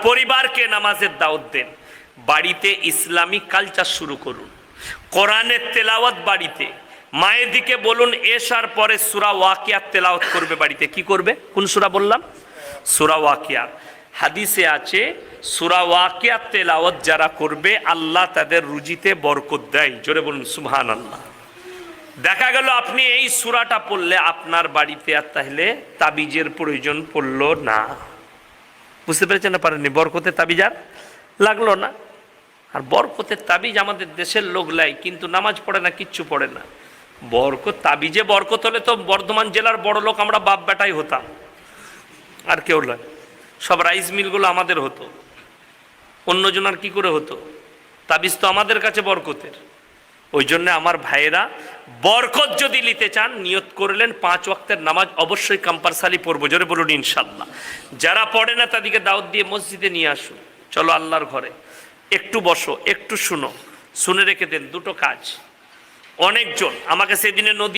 পরিবারকে নামাজের দাওয়াত দেন। বাড়িতে ইসলামিক কালচার শুরু করুন। কোরআনের তেলাওয়াত বাড়িতে। মায়ের দিকে বলুন, এসার পরে সুরা ওয়াকিয়াত তেলাওয়াত করবে বাড়িতে। কি করবে? কোন সুরা বললাম? সুরা ওয়াকিয়া। হাদিসে আছে, সুরা ওয়াকিয়াত তেলাওয়াত যারা করবে, আল্লাহ তাদের রুজিতে বরকত দেয়। জোরে বলুন সুহান আল্লাহ দেখা গেল আপনি এই সুরাটা পড়লে আপনার বাড়িতে আর তাহলে তাবিজের প্রয়োজন পড়ল না। বুঝতে পেরেছেন না? পারেননি। তাবিজ আর লাগল না। আর বরকতের তাবিজ আমাদের দেশের লোক লাই কিন্তু নামাজ পড়ে না, কিচ্ছু পড়ে না। বরকত, তাবিজে বরকত হলে তো বর্ধমান জেলার বড় লোক আমরা বাপ বেটাই হতাম। আর কেউ নয়। সব রাইস মিলগুলো আমাদের হতো। অন্যজন আর কি করে হতো? তাবিজ তো আমাদের কাছে বরকতের। ওই জন্য আমার ভাইয়েরা বরকত যদি নিতে চান, নিয়ত করলেন পাঁচ ওয়াক্তের নামাজ অবশ্যই কম্পালসারি পড়ব, জোরে বলুন ইনশাল্লাহ যারা পড়ে না তাদেরকে দাওয়াত দিয়ে মসজিদে নিয়ে আসুন। চলো আল্লাহর ঘরে। একটু বসো, একটু শুনো। শুনে রেখে দেন, দুটো কাজ। অনেকজন, আমাকে সেদিনে নদী